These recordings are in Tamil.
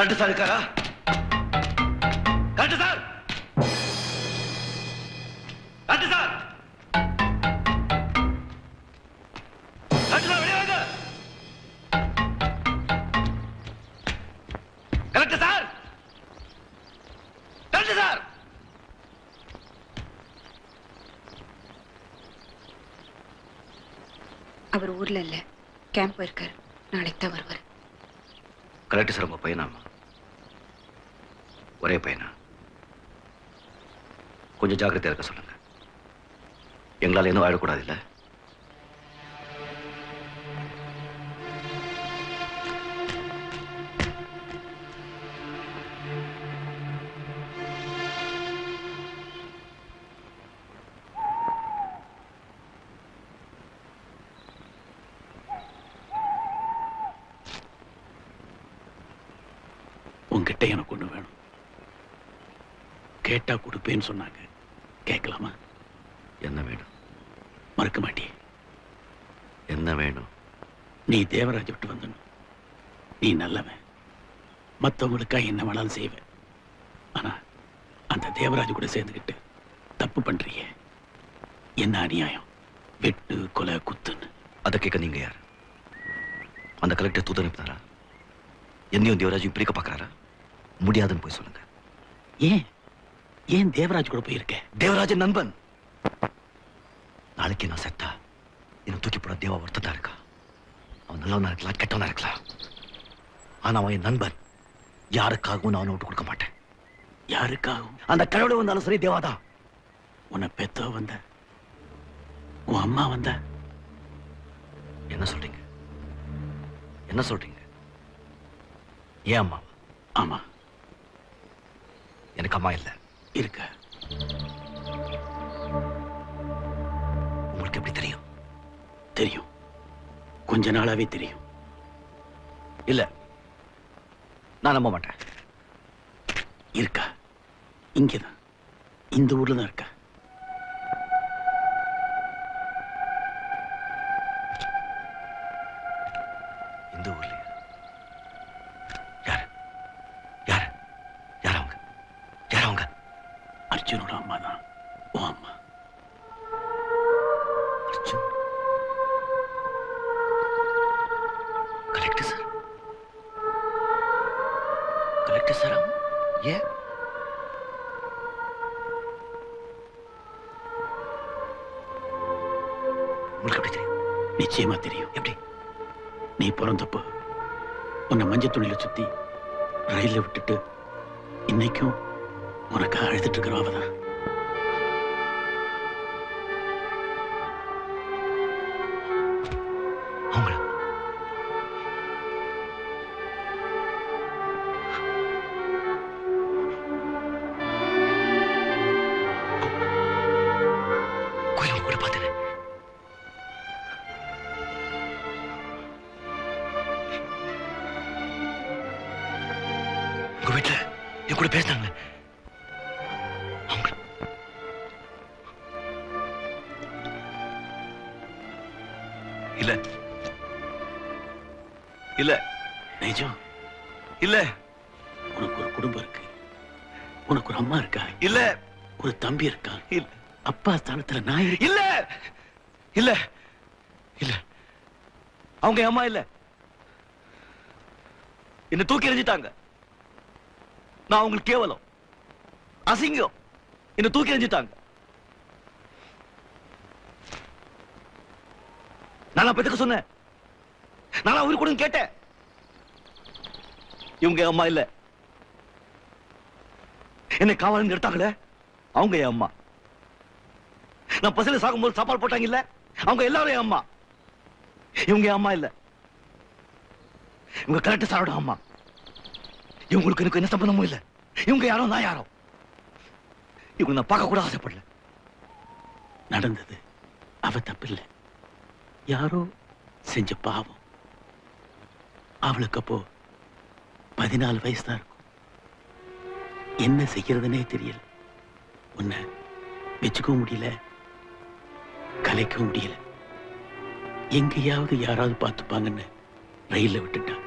கரெக்ட் சார் இருக்காரா? Correct sir! Correct sir! அவர் ஊர்ல இல்ல. கேம்ப் போயிருக்காரு. நாளைக்கு தான் வருவார். கரெக்ட் சார் உங்க பையனாமா? ஒரே பையனா? கொஞ்சம் ஜாக்கிரதையா இருக்க சொல்லுங்க. எங்களால் எதுவும் ஆயிடக்கூடாது இல்ல? கேட்டா கொடுப்பேன்னு சொன்னாங்க. கேட்கலாமா? என்ன வேணும்? மறுக்க மாட்டியே. என்ன வேணும்? நீ தேவராஜ் விட்டு வந்தணும். நீ நல்லவன். மற்றவங்களுக்காக என்ன வேணாலும் செய்வேன் ஆனா அந்த தேவராஜ் கூட சேர்ந்துக்கிட்டு தப்பு பண்றியே. என்ன அநியாயம்? வெட்டு கொலை குத்துன்னு. அதை கேட்க நீங்க யார்? அந்த கலெக்டர் தூத்து அனுப்பினாரா என்னையும் தேவராஜையும் பிரிக்க பார்க்கறாரா? முடியாதுன்னு போய் சொல்லுங்க. ஏன்? ஏன் தேவராஜ் கூட போயிருக்க? தேவராஜன் நண்பன். நாளைக்கு நான் செத்தா? என்னை தூக்கி போட தேவா ஒருத்தன் தான் இருக்கா? அவன் நல்லவனா இருக்கலாம் கெட்டவனா இருக்கலாம். ஆனா அவன் என் நண்பன். யாருக்காகவும் நான் அவனை விட்டு கொடுக்க மாட்டேன். யாருக்காகவும்? அந்த கடவுளை வந்தாலும் சரி தேவாதான் உன்னை பெத்தோ வந்த உன் அம்மா வந்த. என்ன சொல்றீங்க? என்ன சொல்றீங்க? ஏன் அம்மா? ஆமா. எனக்கு அம்மா இல்ல. இருக்க உங்களுக்கு எப்படி தெரியும்? தெரியும். கொஞ்ச நாளாவே தெரியும். இல்ல நான் நம்ப மாட்டேன். இருக்கா? இங்கதான். இந்த ஊர்ல தான் இருக்கா? Collector sir. Collector sir? ஏன் உங்களுக்கு எப்படி தெரியும்? நிச்சயமா தெரியும். எப்படி? நீ பிறந்தப்போ உன்னை மஞ்சள் துணியில சுத்தி ரயில்ல விட்டுட்டு இன்னைக்கும் உனக்காக அழுதுட்டு இருக்கிற அவதான். வீட்டுல என் கூட பேசினாங்க. அவங்க இல்ல. இல்ல. நிஜம்? இல்ல. உனக்கு ஒரு குடும்பம் இருக்கு. உனக்கு ஒரு அம்மா இருக்கா? இல்ல. ஒரு தம்பி இருக்கான் இல்ல. அப்பா ஸ்தானத்துல நான் இருக்கேன். இல்ல. இல்ல. இல்ல. அவங்க அம்மா இல்ல. என்ன தூக்கி எறிஞ்சிட்டாங்க. நான் உங்களுக்கு கேவலம். அசிங்கம். என்ன தூக்கி எறிஞ்சிட்டாங்க. நான் பெற்றுக்க சொன்னேன். நான் உயிர் கொடுங்க கேட்டேன். இவங்க அம்மா இல்ல. என்னை காவலன் எடுத்தாங்களே? அவங்க என் அம்மா. நான் பசில சாகும்போது சாப்பாடு போட்டாங்க இல்ல அவங்க எல்லாரும் என் அம்மா. இவங்க என் அம்மா இல்ல. இவங்க கரெக்ட் சாரோட அம்மா. இவங்களுக்கு எனக்கு என்ன சம்பந்தமும் இல்ல. இவங்க யாரோ நான் யாரோ? இவங்க நான் பார்க்க கூட ஆசைப்படல. நடந்தது. அவ தப்பில்லை. யாரோ செஞ்ச பாவம். அவளுக்கு அப்போ பதினாலு வயசு தான் இருக்கும். என்ன செய்யறதுனே தெரியல. உன்னை வச்சுக்கவும் முடியல. கலைக்கவும் முடியல. எங்கேயாவது யாராவது பார்த்துப்பாங்கன்னு ரயில்ல விட்டுட்டான்.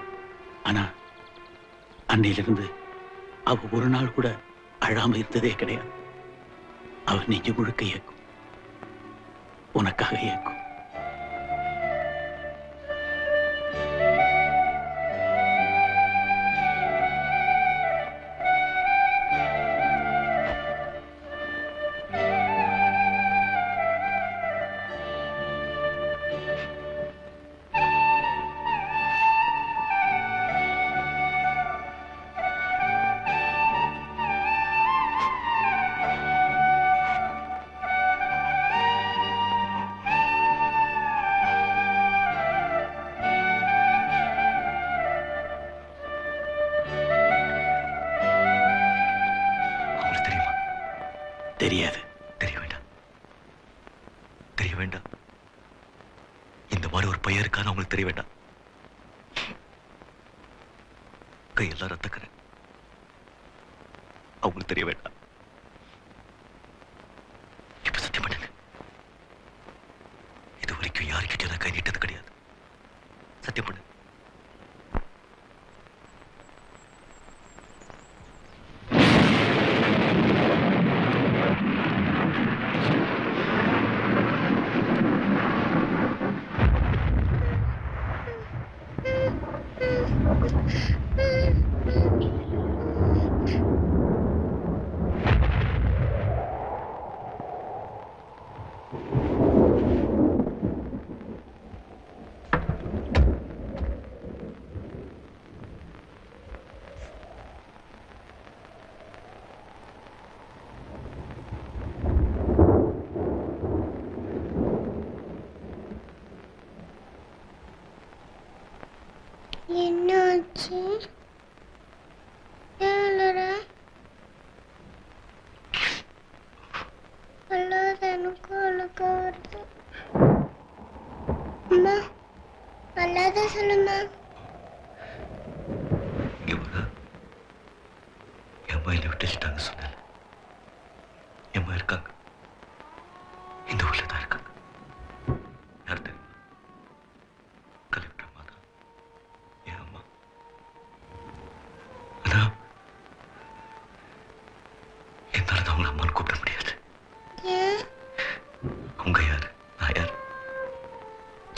ஆனா அன்னையிலிருந்து அவ ஒரு நாள் கூட அழாம இருந்ததே கிடையாது. அவ நெஞ்சு முழுக்க இயக்கும். உனக்காக இயக்கும். பையன் தெரிய வேண்டாம் கையெல்லாம் ரத்தக்கரை. அவங்களுக்கு தெரிய வேண்டாம் இப்ப சத்தியம் பண்ணுங்க. இது வரைக்கும் யாருக்கிட்டையும் நான் கை நீட்டது கிடையாது. சத்தியம் பண்ணுங்க அம்மா அல்லாத சொல்லுமா. என் மயில விட்டு வச்சுட்டாங்க சொன்னேன் என் இருக்காங்க.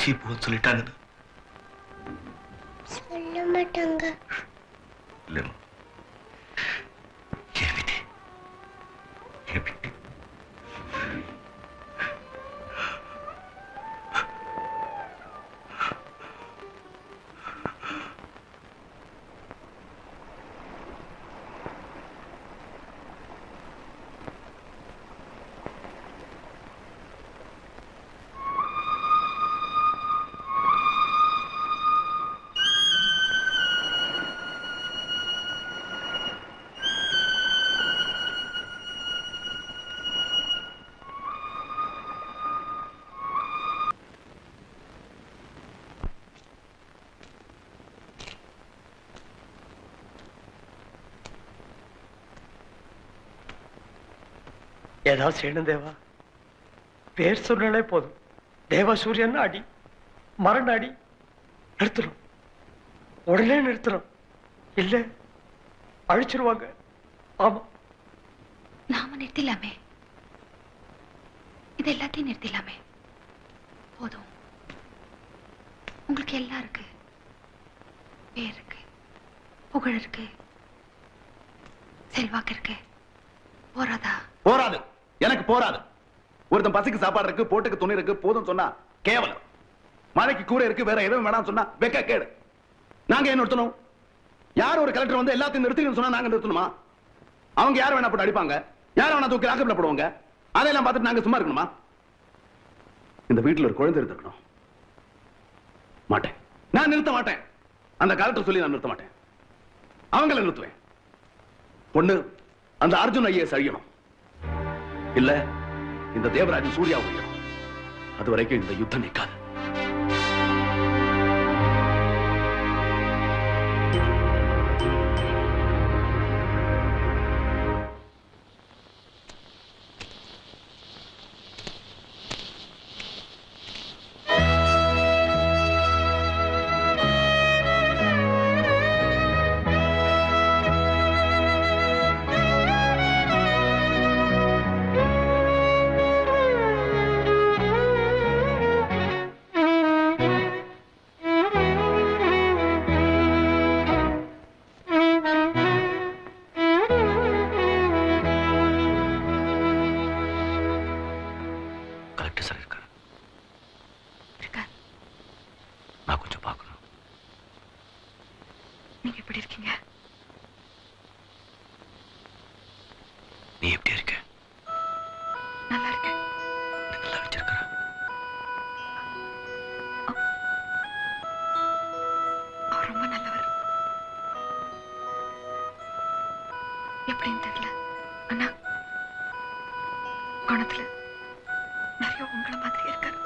சீப்புன்னு சொல்லிட்டாங்க சொல்ல மாட்டாங்க. ஏதாவது செய்யணும் தேவா. பேர் சொன்னாலே போதும். தேவா சூரியன் அடி. மரண அடி. நிறுத்துறோம் உடனே நிறுத்துறோம் இல்ல அழிச்சிருவாங்க. ஆமா. நாம நிறுத்திடலாமே. இது எல்லாத்தையும் நிறுத்திடலாமே. போதும். உங்களுக்கு எல்லாம் இருக்கு. பேர் இருக்கு. புகழ் இருக்கு. செல்வாக்கு இருக்கு. போறாதா போராது. எனக்கு போராது ஒருத்தன் பசிக்கு சாப்பாடு இருக்கு போட்டுக்கு துணி இருக்கு போதும் சொன்னா கேவலம். மழைக்கு கூரை இருக்கு வேற எதுவும் வேணாம் சொன்னா வெக்க கேடு. நாங்க ஏன் நிறுத்தணும்? யார் ஒரு கலெக்டர் வந்து எல்லாத்தையும் நிறுத்திக்கணும் சொன்னா நாங்க நிறுத்தணுமா? அவங்க யார் வேணா போட்டு அடிப்பாங்க? யார் வேணா தூக்கி ஆக்கப்பட போடுவாங்க? அதையெல்லாம் பார்த்துட்டு நாங்க சும்மா இருக்கணுமா? இந்த வீட்டுல ஒரு குழந்தை இருந்திருக்கணும். மாட்டேன். நான் நிறுத்த மாட்டேன். அந்த கலெக்டர் சொல்லி நான் நிறுத்த மாட்டேன். அவங்கள நிறுத்துவேன். பொண்ணு அந்த அர்ஜுன் ஐஏஎஸ் அழியணும். இல்ல இந்த தேவராஜன் சூர்யா உயிரும் அது வரைக்கும் இந்த யுத்தம் நிற்காது குணத்துல நிறைய உங்களை மாதிரி இருக்காரு.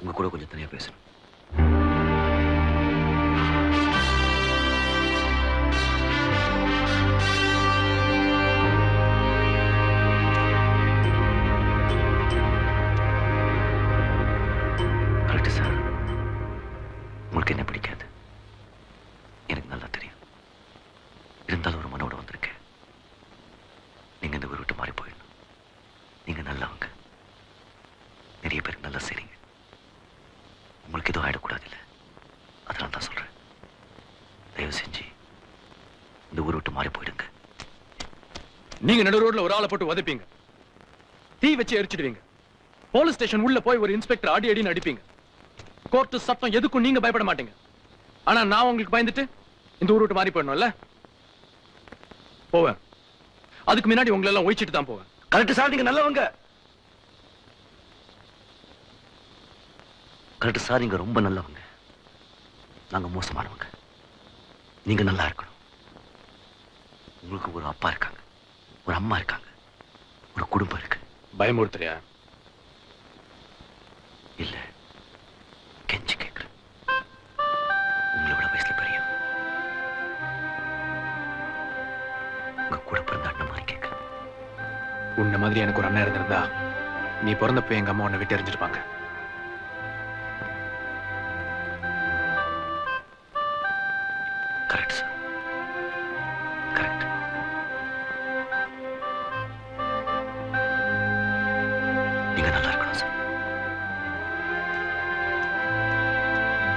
உங்க கூட கொஞ்சம் தனியா பேசணும். தயவு செஞ்சு இந்த ஊர் விட்டு மாறி போயிடுங்க. நீங்க நடு ரோட்ல ஒரு ஆளை போட்டு உதைப்பீங்க. தீ வச்சு எரிச்சிடுவீங்க. போலீஸ் ஸ்டேஷன் உள்ள போய் ஒரு இன்ஸ்பெக்டர் அடி அடின்னு அடிப்பீங்க. கோர்ட்டு சட்டம் எதுக்கும் நீங்க பயப்பட மாட்டீங்க. ஆனா நான் உங்களுக்கு பயந்துட்டு இந்த ஊர் விட்டு மாறி போயிடணும்ல? போவேன். அதுக்கு முன்னாடி உங்களை எல்லாம் ஒழிச்சிட்டு தான் போவேன். கரெக்ட் சார் நீங்க நல்லவங்க. கரெக்ட் சார் நீங்க ரொம்ப நல்லவங்க. நாங்க மோசமானவங்க. நீங்க நல்லா இருக்கணும். உங்களுக்கு ஒரு அப்பா இருக்காங்க. ஒரு அம்மா இருக்காங்க. ஒரு குடும்பம் இருக்கு. பயமுறுத்துறியா? இல்ல. கெஞ்சி கேட்கிறேன் உங்களை விட வயசுல பெரியவன் உங்க கூட பிறந்த அண்ணன் மாதிரி கேட்கிறேன் உன்ன மாதிரி எனக்கு ஒரு அண்ணன் இருந்திருந்தா நீ பிறந்தப்ப எங்க அம்மா உன்னை விட்டு எறிஞ்சிருப்பாங்க